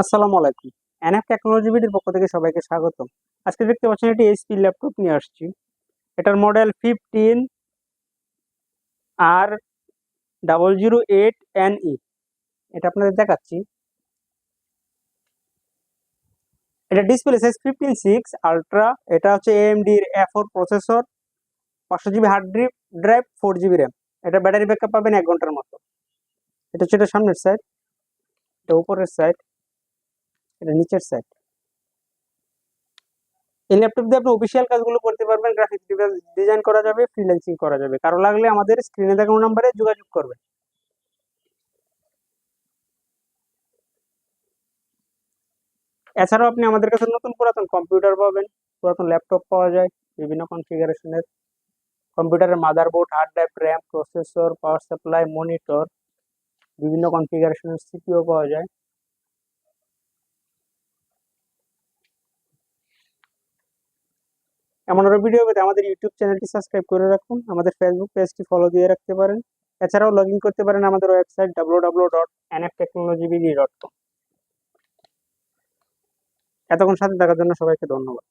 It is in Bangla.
আসসালামু আলাইকুম। এনএফ টেকনোলজি বিডির পক্ষ থেকে সবাইকে স্বাগতম। আজকে দেখতে পাচ্ছেন এটি এইচপি ল্যাপটপ নিয়ে আসছি। এটার মডেল ফিফটিন আর double zero eight N E এটা আপনাদের দেখাচ্ছি। এটা display size fifteen six ultra. এটা হচ্ছে এএমডির ফোর প্রসেসর। পাঁচশো GB hard drip drive, four GB RAM. এটা ব্যাটারি ব্যাকআপ পাবেন এক ঘণ্টার মতো। এটা হচ্ছে এটা সামনের সাইড এটা উপরের সাইড এটা নিচের সাইড এই ল্যাপটপ দিয়ে আপনি অফিসিয়াল কাজগুলো করতে পারবেন গ্রাফিক ডিজাইন করা যাবে ফ্রিল্যান্সিং করা যাবে। কারও লাগলে আমাদের স্ক্রিনে দেখানো নাম্বারে যোগাযোগ করবে এছাড়াও আপনি আমাদের কাছে নতুন পুরাতন কম্পিউটার পাবেন। পুরাতন ল্যাপটপ পাওয়া যায়, বিভিন্ন কনফিগারেশনের কম্পিউটারের motherboard hard drive RAM processor power supply monitor বিভিন্ন কনফিগারেশনের সিপিও পাওয়া যায়। এমন আরও ভিডিও পেতে আমাদের ইউটিউব চ্যানেলটি সাবস্ক্রাইব করে রাখুন। আমাদের ফেসবুক পেজটি ফলো দিয়ে রাখতে পারেন। এছাড়াও লগ করতে পারেন আমাদের website W W dot N F এতক্ষণ সাথে থাকার জন্য সবাইকে ধন্যবাদ।